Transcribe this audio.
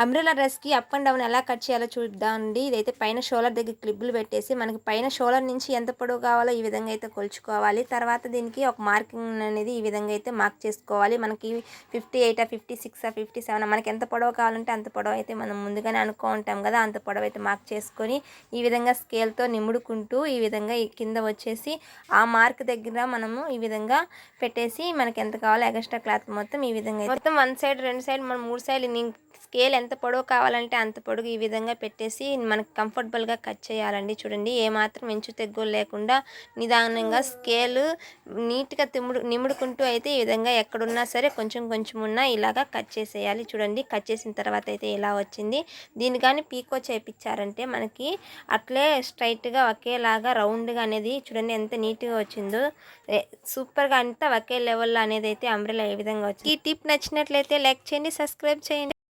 Umbrella డ్రెస్కి up and down ఎలా cut చేయాలో చూద్దామండి. ఇదైతే పైన షోలర్ దగ్గర క్లిప్లు పెట్టేసి మనకి పైన షోలర్ నుంచి ఎంత పొడవు కావాలో ఈ విధంగా అయితే కొలుచుకోవాలి. తర్వాత దీనికి ఒక మార్కింగ్ అనేది ఈ విధంగా అయితే మార్క్ చేసుకోవాలి. మనకి fifty eight fifty six fifty seven మనకి ఎంత పొడవు కావాలంటే అంత పొడవు అయితే మనం ముందుగానే అనుకో ఉంటాం కదా అంత పొడవు అయితే మార్క్ చేసుకొని ఈ విధంగా స్కేల్తో నిముడుకుంటూ ఈ విధంగా కింద వచ్చేసి ఆ మార్క్ దగ్గర మనము ఈ విధంగా పెట్టేసి మనకి ఎంత కావాలో ఎక్స్ట్రా క్లాత్ మొత్తం ఈ విధంగా అయితే- మొత్తం వన్ సైడ్ రెండు సైడ్ మనం మూడు సైడ్ స్కేల్ ఎంత ఎంత పొడవు కావాలంటే అంత పొడుగు ఈ విధంగా పెట్టేసి మనకి కంఫర్టబుల్గా కట్ చేయాలండి. చూడండి ఏమాత్రం ఎంచు తెగ్గులు లేకుండా నిదానంగా స్కేల్ నీట్గా తిమ్ముడు నిముడుకుంటూ అయితే ఈ విధంగా ఎక్కడున్నా సరే కొంచెం కొంచెం ఉన్నా ఇలాగా కట్ చేసేయాలి. చూడండి కట్ చేసిన తర్వాత అయితే ఇలా వచ్చింది? దీన్ని కానీ పీకో చేపించారంటే మనకి అట్లే స్ట్రైట్గా ఒకేలాగా రౌండ్గా అనేది చూడండి ఎంత నీట్గా వచ్చిందో. సూపర్గా అంతా ఒకే లెవెల్లో అనేది అయితే అంబ్రెలా ఏ విధంగా వచ్చింది? ఈ టిప్ నచ్చినట్లయితే లైక్ చేయండి సబ్స్క్రైబ్ చేయండి.